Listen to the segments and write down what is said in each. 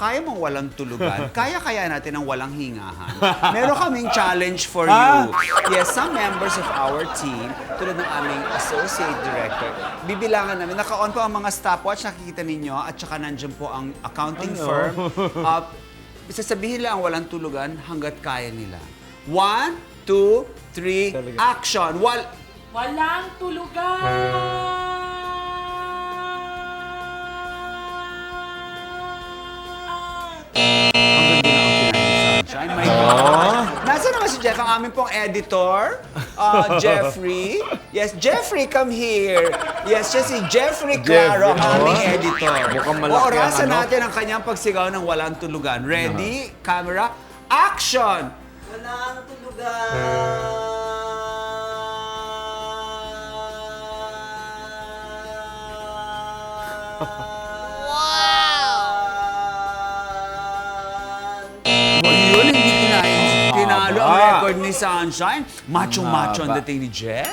kaya mong walang tulugan, kaya-kaya natin ang walang hingahan. Meron kaming challenge for you. Yes, some members of our team, tulad ng aming associate director, bibilangan namin. Naka-on po ang mga stopwatch, nakikita ninyo, at saka nandiyan po ang accounting Ano? firm. Uh, sasabihin lang ang walang tulugan hanggat kaya nila. One, two, three, Talaga. action! Wal Walang tulugan! Si Jeff, ang aming pong editor, uh, Jeffrey. Yes, Jeffrey, come here. Yes, siya si Jeffrey Claro, ang Jeffrey, aming oh. editor. Mukhang malaki ang Orasan ano. natin ang kanyang pagsigaw ng walang tulugan. Ready? Camera? Action! Walang tulugan. ang Haba. record ni Sunshine. Macho-macho ang Haba. dating ni Jeff.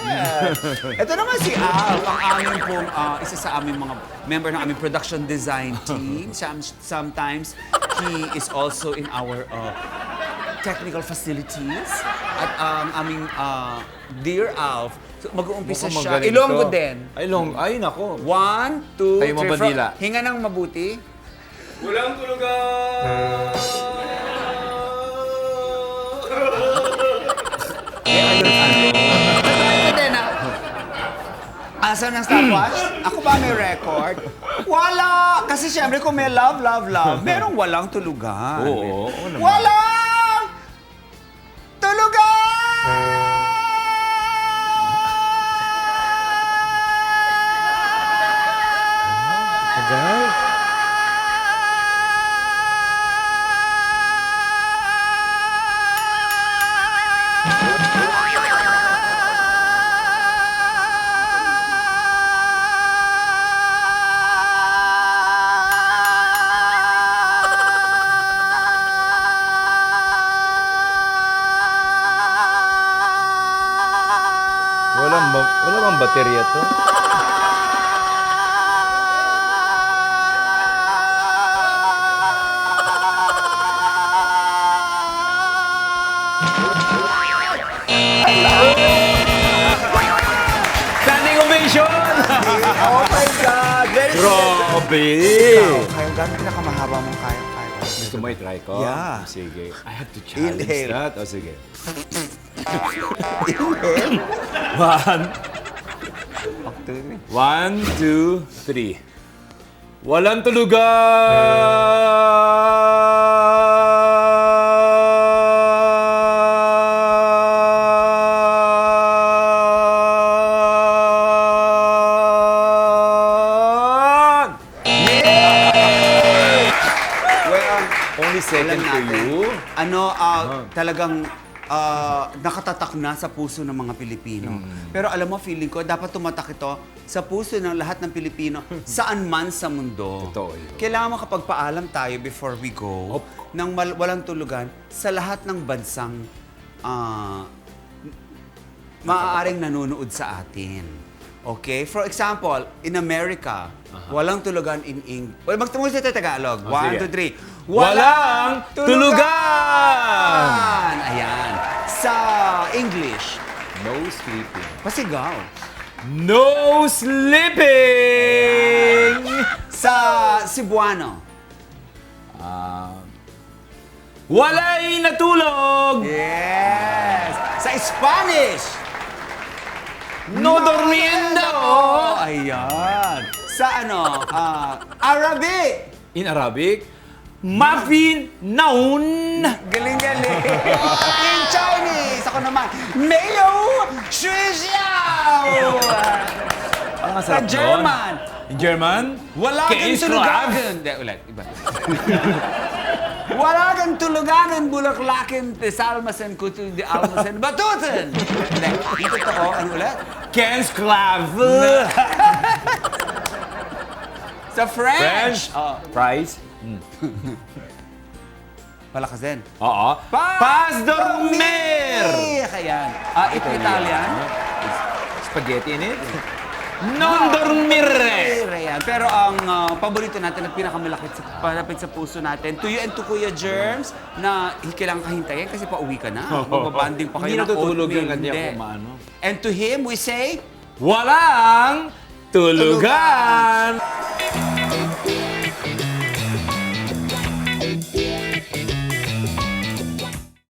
Ito naman si Al, ang aming pong, ah, isa sa aming mga member ng aming production design team. Some, sometimes, he is also in our uh, technical facilities. At ang aming uh, Dear Alf, so, mag-uumpisa Mukhang siya. magaling Ilonggo to. din. Ay, long. Ay, nako. One, two, Tayo three, mabandila. four. Hinga ng mabuti. Walang tulugan. Asan ang stopwatch? Ako ba may record? Wala! Kasi siyempre kung may love, love, love, merong walang tulugan. Oo, oo naman. Walang tulugan! Tagal. Walang, ba- wala bang baterya to? Standing ovation! Oh my God! Very Grabe! Kaya gano'n pinakamahaba mong kaya kaya. Gusto mo i-try ko? Yeah. Sige. I have to challenge Inhale. that. O sige. One. One, two, three. Walang tulugan! Well, Only second alam natin, you. Ano, ah, talagang ah, nakatatak na sa puso ng mga Pilipino. Mm. Pero alam mo, feeling ko, dapat tumatak ito sa puso ng lahat ng Pilipino, saan man sa mundo. Totoo yun. Kailangan makapagpaalam tayo before we go ng mal- walang tulugan sa lahat ng bansang ah, maaaring nanonood sa atin. Okay? For example, in America, walang tulugan in Eng... Well, magtungkol sa Tagalog. Oh, One, sige. two, three. Walang tulugan! Pasigaw. No sleeping! Sa Cebuano. Ah, walay natulog! Yes! Sa Spanish! No durmiendo! Ayan. Sa ano, ah, Arabic! In Arabic, muffin naun! Galing-galing. In Chinese, ako naman, Mayo Shuixiao! Ang Sa masarap German, nun. In German, wala kang Case. Love. Hindi, ulit. Iba. wala kang tuluganan, bulaklakin, tesalmasen, kutu, di almasen, batuten. Hindi, yung totoo, ano ulit? Ken's Clav! Sa French. French, Oh, fries. palakasin. Oo. Pas dormir! Ayan. Ah, ito Italian. Spaghetti in it. Non dormire! Ayan. Pero ang ah, paborito natin at pinakamalakit sa palapit sa puso natin, to you and to Kuya Germs, na kailangan kahintayin kasi pauwi ka na. Magbabanding pa kayo Hindi ng natutulog oatmeal. yan, hindi Hindi. ako maano. And to him, we say, Walang tulugan!